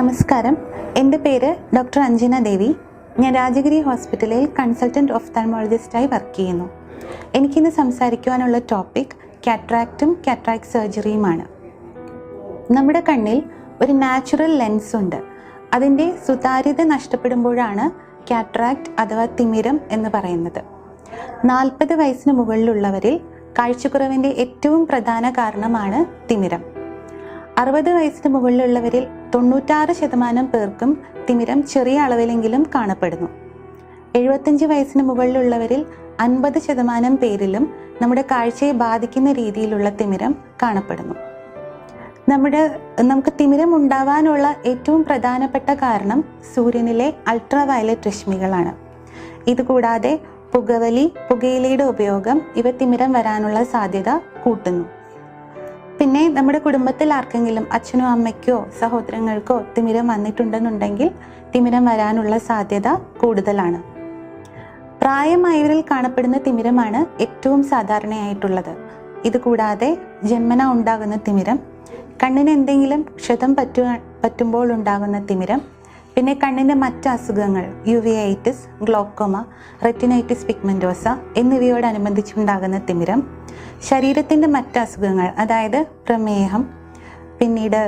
നമസ്കാരം. എന്റെ പേര് ഡോക്ടർ അഞ്ജന ദേവി. ഞാൻ രാജഗിരി ഹോസ്പിറ്റലിൽ കൺസൾട്ടന്റ് ഓഫ്താൽമോളജിസ്റ്റായി വർക്ക് ചെയ്യുന്നു. എനിക്കിന്ന് സംസാരിക്കുവാനുള്ള ടോപ്പിക് കാട്രാക്റ്റും കാട്രാക്ട് സർജറിയുമാണ്. നമ്മുടെ കണ്ണിൽ ഒരു നാച്ചുറൽ ലെൻസ് ഉണ്ട്. അതിന്റെ സുതാര്യത നഷ്ടപ്പെടുമ്പോഴാണ് കാട്രാക്ട് അഥവാ തിമിരം എന്ന് പറയുന്നത്. നാൽപ്പത് വയസ്സിന് മുകളിലുള്ളവരിൽ കാഴ്ചക്കുറവിന്റെ ഏറ്റവും പ്രധാന കാരണമാണ് തിമിരം. അറുപത് വയസ്സിന് മുകളിലുള്ളവരിൽ തൊണ്ണൂറ്റാറ് ശതമാനം പേർക്കും തിമിരം ചെറിയ അളവിലെങ്കിലും കാണപ്പെടുന്നു. എഴുപത്തഞ്ച് വയസ്സിന് മുകളിലുള്ളവരിൽ അൻപത് ശതമാനം പേരിലും നമ്മുടെ കാഴ്ചയെ ബാധിക്കുന്ന രീതിയിലുള്ള തിമിരം കാണപ്പെടുന്നു. നമ്മുടെ നമുക്ക് തിമിരം ഉണ്ടാവാനുള്ള ഏറ്റവും പ്രധാനപ്പെട്ട കാരണം സൂര്യനിലെ അൾട്രാ വയലറ്റ് രശ്മികളാണ്. ഇതുകൂടാതെ പുകവലി പുകയിലയുടെ ഉപയോഗം ഇവ തിമിരം വരാനുള്ള സാധ്യത കൂട്ടുന്നു. പിന്നെ നമ്മുടെ കുടുംബത്തിൽ ആർക്കെങ്കിലും അച്ഛനോ അമ്മയ്ക്കോ സഹോദരങ്ങൾക്കോ തിമിരം വന്നിട്ടുണ്ടെന്നുണ്ടെങ്കിൽ തിമിരം വരാനുള്ള സാധ്യത കൂടുതലാണ്. പ്രായമായവരിൽ കാണപ്പെടുന്ന തിമിരമാണ് ഏറ്റവും സാധാരണയായിട്ടുള്ളത്. ഇതുകൂടാതെ ജന്മന ഉണ്ടാകുന്ന തിമിരം കണ്ണിന് എന്തെങ്കിലും ക്ഷതം പറ്റു പറ്റുമ്പോൾ ഉണ്ടാകുന്ന തിമിരം പിന്നെ കണ്ണിന്റെ മറ്റ് അസുഖങ്ങൾ യുവിയൈറ്റിസ് ഗ്ലോക്കോമ റെറ്റിനൈറ്റിസ് പിഗ്മെന്റോസ എന്നിവയോടനുബന്ധിച്ചുണ്ടാകുന്ന തിമിരം. ശരീരത്തിന്റെ മറ്റ് അസുഖങ്ങൾ അതായത് പ്രമേഹം പിന്നീട്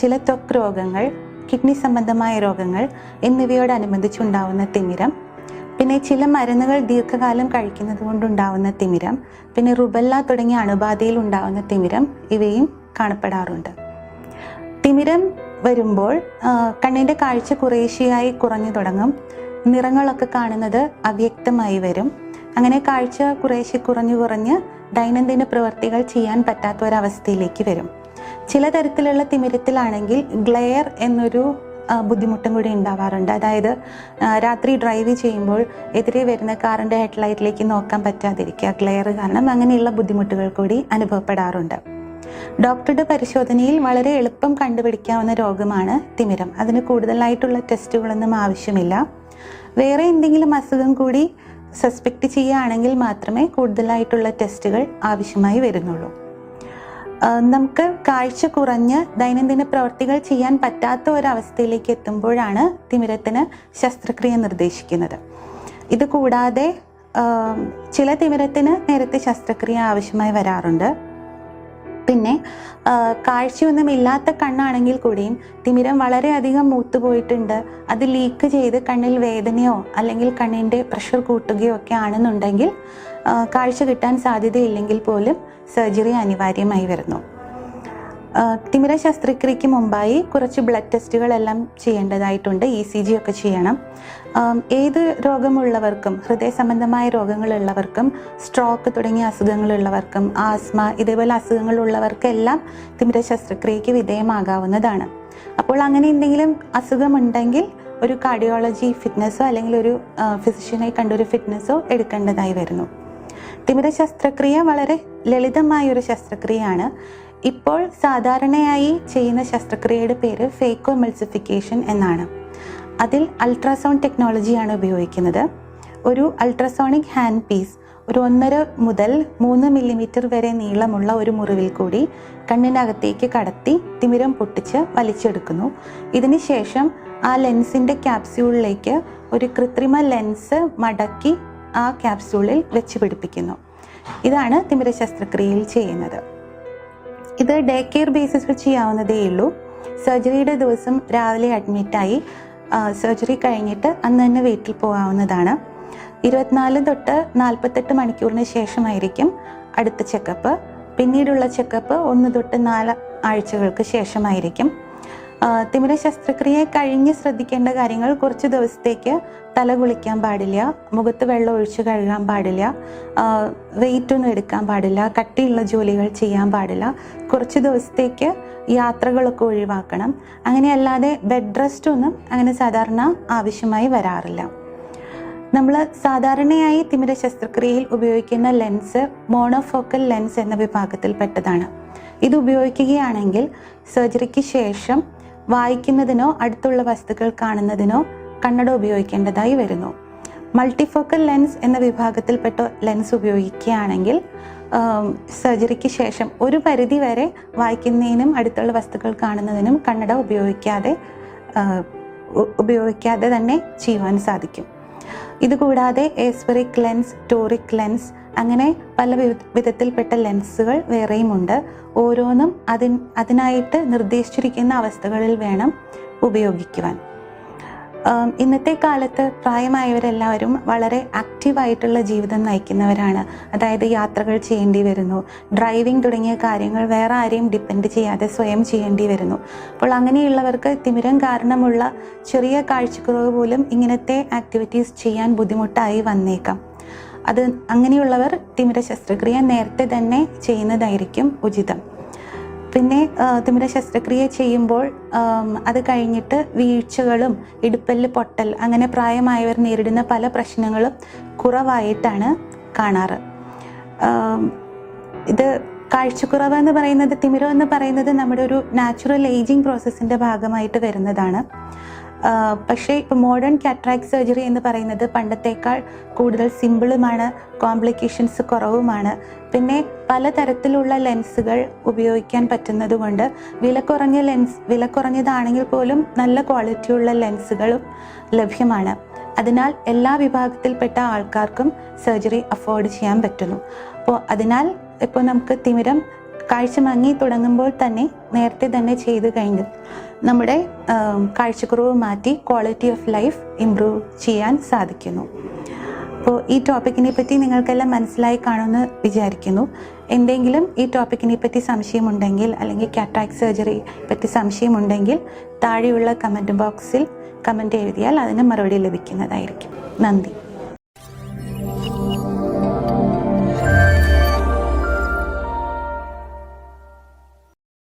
ചില ത്വക്ക് രോഗങ്ങൾ കിഡ്നി സംബന്ധമായ രോഗങ്ങൾ എന്നിവയോടനുബന്ധിച്ചുണ്ടാവുന്ന തിമിരം. പിന്നെ ചില മരുന്നുകൾ ദീർഘകാലം കഴിക്കുന്നത് കൊണ്ടുണ്ടാവുന്ന തിമിരം. പിന്നെ റുബല്ല തുടങ്ങിയ അണുബാധയിൽ ഉണ്ടാവുന്ന തിമിരം ഇവയും കാണപ്പെടാറുണ്ട്. തിമിരം വരുമ്പോൾ കണ്ണിന്റെ കാഴ്ച കുറേശ്ശെയായി കുറഞ്ഞു തുടങ്ങും. നിറങ്ങളൊക്കെ കാണുന്നത് അവ്യക്തമായി വരും. അങ്ങനെ കാഴ്ച കുറേശ്ശെ കുറഞ്ഞു കുറഞ്ഞ് ദൈനംദിന പ്രവർത്തികൾ ചെയ്യാൻ പറ്റാത്ത ഒരവസ്ഥയിലേക്ക് വരും. ചില തരത്തിലുള്ള തിമിരത്തിലാണെങ്കിൽ ഗ്ലെയർ എന്നൊരു ബുദ്ധിമുട്ടും കൂടി ഉണ്ടാവാറുണ്ട്. അതായത് രാത്രി ഡ്രൈവ് ചെയ്യുമ്പോൾ എതിരെ വരുന്ന കാറിന്റെ ഹെഡ്ലൈറ്റിലേക്ക് നോക്കാൻ പറ്റാതിരിക്കുക ഗ്ലെയർ കാരണം അങ്ങനെയുള്ള ബുദ്ധിമുട്ടുകൾ കൂടി അനുഭവപ്പെടാറുണ്ട്. ഡോക്ടറുടെ പരിശോധനയിൽ വളരെ എളുപ്പം കണ്ടുപിടിക്കാവുന്ന രോഗമാണ് തിമിരം. അതിന് കൂടുതലായിട്ടുള്ള ടെസ്റ്റുകളൊന്നും ആവശ്യമില്ല. വേറെ എന്തെങ്കിലും അസുഖം കൂടി സസ്പെക്ട് ചെയ്യുകയാണെങ്കിൽ മാത്രമേ കൂടുതലായിട്ടുള്ള ടെസ്റ്റുകൾ ആവശ്യമായി വരുന്നുള്ളൂ. നമുക്ക് കാഴ്ച കുറഞ്ഞ് ദൈനംദിന പ്രവർത്തികൾ ചെയ്യാൻ പറ്റാത്ത ഒരവസ്ഥയിലേക്ക് എത്തുമ്പോഴാണ് തിമിരത്തിന് ശസ്ത്രക്രിയ നിർദ്ദേശിക്കുന്നത്. ഇത് കൂടാതെ ചില തിമിരത്തിന് നേരത്തെ ശസ്ത്രക്രിയ ആവശ്യമായി വരാറുണ്ട്. പിന്നെ ആ, കാഴ്ചയൊന്നും ഇല്ലാത്ത കണ്ണാണെങ്കിൽ കൂടിയും തിമിരം വളരെയധികം മൂത്തുപോയിട്ടുണ്ട്. അത് ലീക്ക് ചെയ്ത് കണ്ണിൽ വേദനയോ അല്ലെങ്കിൽ കണ്ണിന്റെ പ്രഷർ കൂട്ടുകയോ ഒക്കെ ആണെന്നുണ്ടെങ്കിൽ കാഴ്ച കിട്ടാൻ സാധ്യതയില്ലെങ്കിൽ പോലും സർജറി അനിവാര്യമായി വരുന്നു. തിമിര ശസ്ത്രക്രിയയ്ക്ക് മുമ്പായി കുറച്ച് ബ്ലഡ് ടെസ്റ്റുകളെല്ലാം ചെയ്യേണ്ടതായിട്ടുണ്ട് ഇ സി ജി ഒക്കെ ചെയ്യണം. ഏത് രോഗമുള്ളവർക്കും ഹൃദയ സംബന്ധമായ രോഗങ്ങളുള്ളവർക്കും സ്ട്രോക്ക് തുടങ്ങിയ അസുഖങ്ങളുള്ളവർക്കും ആസ്മ ഇതേപോലെ അസുഖങ്ങളുള്ളവർക്കെല്ലാം തിമിര ശസ്ത്രക്രിയയ്ക്ക് വിധേയമാകാവുന്നതാണ്. അപ്പോൾ അങ്ങനെ എന്തെങ്കിലും അസുഖമുണ്ടെങ്കിൽ ഒരു കാർഡിയോളജി ഫിറ്റ്നസ്സോ അല്ലെങ്കിൽ ഒരു ഫിസിഷ്യനെ കണ്ടൊരു ഫിറ്റ്നസ്സോ എടുക്കേണ്ടതായി വരുന്നു. തിമിര ശസ്ത്രക്രിയ വളരെ ലളിതമായ ഒരു ശസ്ത്രക്രിയയാണ്. ഇപ്പോൾ സാധാരണയായി ചെയ്യുന്ന ശസ്ത്രക്രിയയുടെ പേര് ഫേക്കോ മെൽസിഫിക്കേഷൻ എന്നാണ്. അതിൽ അൾട്രാസൗണ്ട് ടെക്നോളജിയാണ് ഉപയോഗിക്കുന്നത്. ഒരു അൾട്രാസോണിക് ഹാൻഡ് പീസ് ഒരു ഒന്നര മുതൽ മൂന്ന് മില്ലിമീറ്റർ വരെ നീളമുള്ള ഒരു മുറിവിൽ കൂടി കണ്ണിനകത്തേക്ക് കടത്തി തിമിരം പൊട്ടിച്ച് വലിച്ചെടുക്കുന്നു. ഇതിന് ശേഷം ആ ലെൻസിന്റെ ക്യാപ്സ്യൂളിലേക്ക് ഒരു കൃത്രിമ ലെൻസ് മടക്കി ആ ക്യാപ്സ്യൂളിൽ വെച്ച് പിടിപ്പിക്കുന്നു. ഇതാണ് തിമിര ശസ്ത്രക്രിയയിൽ ചെയ്യുന്നത്. ഇത് ഡേ കെയർ ബേസിസിൽ ചെയ്യാവുന്നതേ ഉള്ളൂ. സർജറിയുടെ ദിവസം രാവിലെ അഡ്മിറ്റായി സർജറി കഴിഞ്ഞിട്ട് അന്ന് തന്നെ വീട്ടിൽ പോകാവുന്നതാണ്. ഇരുപത്തിനാല് തൊട്ട് നാൽപ്പത്തെട്ട് മണിക്കൂറിന് ശേഷമായിരിക്കും അടുത്ത ചെക്കപ്പ് പിന്നീടുള്ള ചെക്കപ്പ് ഒന്ന് തൊട്ട് നാല് ആഴ്ചകൾക്ക് ശേഷമായിരിക്കും. തിമിര ശസ്ത്രക്രിയ കഴിഞ്ഞ് ശ്രദ്ധിക്കേണ്ട കാര്യങ്ങൾ കുറച്ച് ദിവസത്തേക്ക് തല കുളിക്കാൻ പാടില്ല മുഖത്ത് വെള്ളം ഒഴിച്ച് കഴുകാൻ പാടില്ല വെയിറ്റ് ഒന്നും എടുക്കാൻ പാടില്ല കട്ടിയുള്ള ജോലികൾ ചെയ്യാൻ പാടില്ല. കുറച്ച് ദിവസത്തേക്ക് യാത്രകളൊക്കെ ഒഴിവാക്കണം. അങ്ങനെയല്ലാതെ ബെഡ് റെസ്റ്റ് ഒന്നും അങ്ങനെ സാധാരണ ആവശ്യമായി വരാറില്ല. നമ്മൾ സാധാരണയായി തിമിര ശസ്ത്രക്രിയയിൽ ഉപയോഗിക്കുന്ന ലെൻസ് മോണോഫോക്കൽ ലെൻസ് എന്ന വിഭാഗത്തിൽപ്പെട്ടതാണ്. ഇത് ഉപയോഗിക്കുകയാണെങ്കിൽ സർജറിക്ക് ശേഷം വായിക്കുന്നതിനോ അടുത്തുള്ള വസ്തുക്കൾ കാണുന്നതിനോ കണ്ണട ഉപയോഗിക്കേണ്ടതായി വരുന്നു. മൾട്ടിഫോക്കൽ ലെൻസ് എന്ന വിഭാഗത്തിൽപ്പെട്ട ലെൻസ് ഉപയോഗിക്കുകയാണെങ്കിൽ സർജറിക്ക് ശേഷം ഒരു പരിധി വരെ വായിക്കുന്നതിനും അടുത്തുള്ള വസ്തുക്കൾ കാണുന്നതിനും കണ്ണട ഉപയോഗിക്കാതെ ഉപയോഗിക്കാതെ തന്നെ ചെയ്യുവാൻ സാധിക്കും. ഇതുകൂടാതെ ഏസ്പെറിക് ലെൻസ് ടോറിക് ലെൻസ് അങ്ങനെ പല വിധത്തിൽപ്പെട്ട ലെൻസുകൾ വേറെയുമുണ്ട്. ഓരോന്നും അതിൻ അതിനായിട്ട് നിർദ്ദേശിച്ചിരിക്കുന്ന അവസ്ഥകളിൽ വേണം ഉപയോഗിക്കുവാൻ. ഇന്നത്തെ കാലത്ത് പ്രായമായവരെല്ലാവരും വളരെ ആക്റ്റീവായിട്ടുള്ള ജീവിതം നയിക്കുന്നവരാണ്. അതായത് യാത്രകൾ ചെയ്യേണ്ടി വരുന്നു. ഡ്രൈവിംഗ് തുടങ്ങിയ കാര്യങ്ങൾ വേറെ ആരെയും ഡിപ്പെൻഡ് ചെയ്യാതെ സ്വയം ചെയ്യേണ്ടി വരുന്നു. അപ്പോൾ അങ്ങനെയുള്ളവർക്ക് തിമിരം കാരണമുള്ള ചെറിയ കാഴ്ചക്കുറവ് പോലും ഇങ്ങനത്തെ ആക്ടിവിറ്റീസ് ചെയ്യാൻ ബുദ്ധിമുട്ടായി വന്നേക്കാം. അത് അങ്ങനെയുള്ളവർ തിമിര ശസ്ത്രക്രിയ നേരത്തെ തന്നെ ചെയ്യുന്നതായിരിക്കും ഉചിതം. പിന്നെ തിമിര ശസ്ത്രക്രിയ ചെയ്യുമ്പോൾ അത് കഴിഞ്ഞിട്ട് വീഴ്ചകളും ഇടുപ്പല്ല് പൊട്ടൽ അങ്ങനെ പ്രായമായവർ നേരിടുന്ന പല പ്രശ്നങ്ങളും കുറവായിട്ടാണ് കാണാറ്. ഇത് കാഴ്ചക്കുറവ് എന്ന് പറയുന്നത് തിമിരം എന്ന് പറയുന്നത് നമ്മുടെ ഒരു നാച്ചുറൽ ഏജിങ് പ്രോസസ്സിന്റെ ഭാഗമായിട്ട് വരുന്നതാണ്. പക്ഷേ ഇപ്പോൾ മോഡേൺ കാറ്ററാക്ട് സർജറി എന്ന് പറയുന്നത് പണ്ടത്തേക്കാൾ കൂടുതൽ സിമ്പിളുമാണ് കോംപ്ലിക്കേഷൻസ് കുറവുമാണ്. പിന്നെ പലതരത്തിലുള്ള ലെൻസുകൾ ഉപയോഗിക്കാൻ പറ്റുന്നതുകൊണ്ട് കുറഞ്ഞ ലെൻസ് വില കുറഞ്ഞതാണെങ്കിൽ പോലും നല്ല ക്വാളിറ്റിയുള്ള ലെൻസുകളും ലഭ്യമാണ്. അതിനാൽ എല്ലാ വിഭാഗത്തിൽപ്പെട്ട ആൾക്കാർക്കും സർജറി അഫോർഡ് ചെയ്യാൻ പറ്റുന്നു. അപ്പോൾ അതിനാൽ ഇപ്പോൾ നമുക്ക് തിമിരം കാഴ്ച മങ്ങി തുടങ്ങുമ്പോൾ തന്നെ നേരത്തെ തന്നെ ചെയ്തു കഴിഞ്ഞു. നമ്മുടെ കാഴ്ചക്കുറവ് മാറ്റി ക്വാളിറ്റി ഓഫ് ലൈഫ് ഇമ്പ്രൂവ് ചെയ്യാൻ സാധിക്കുന്നു. അപ്പോൾ ഈ ടോപ്പിക്കിനെ പറ്റി നിങ്ങൾക്കെല്ലാം മനസ്സിലായി കാണുമെന്ന് വിചാരിക്കുന്നു. എന്തെങ്കിലും ഈ ടോപ്പിക്കിനെ പറ്റി സംശയമുണ്ടെങ്കിൽ അല്ലെങ്കിൽ കാറ്റാക് സർജറി പറ്റി സംശയമുണ്ടെങ്കിൽ താഴെയുള്ള കമന്റ് ബോക്സിൽ കമന്റ് എഴുതിയാൽ അതിന് മറുപടി ലഭിക്കുന്നതായിരിക്കും. നന്ദി.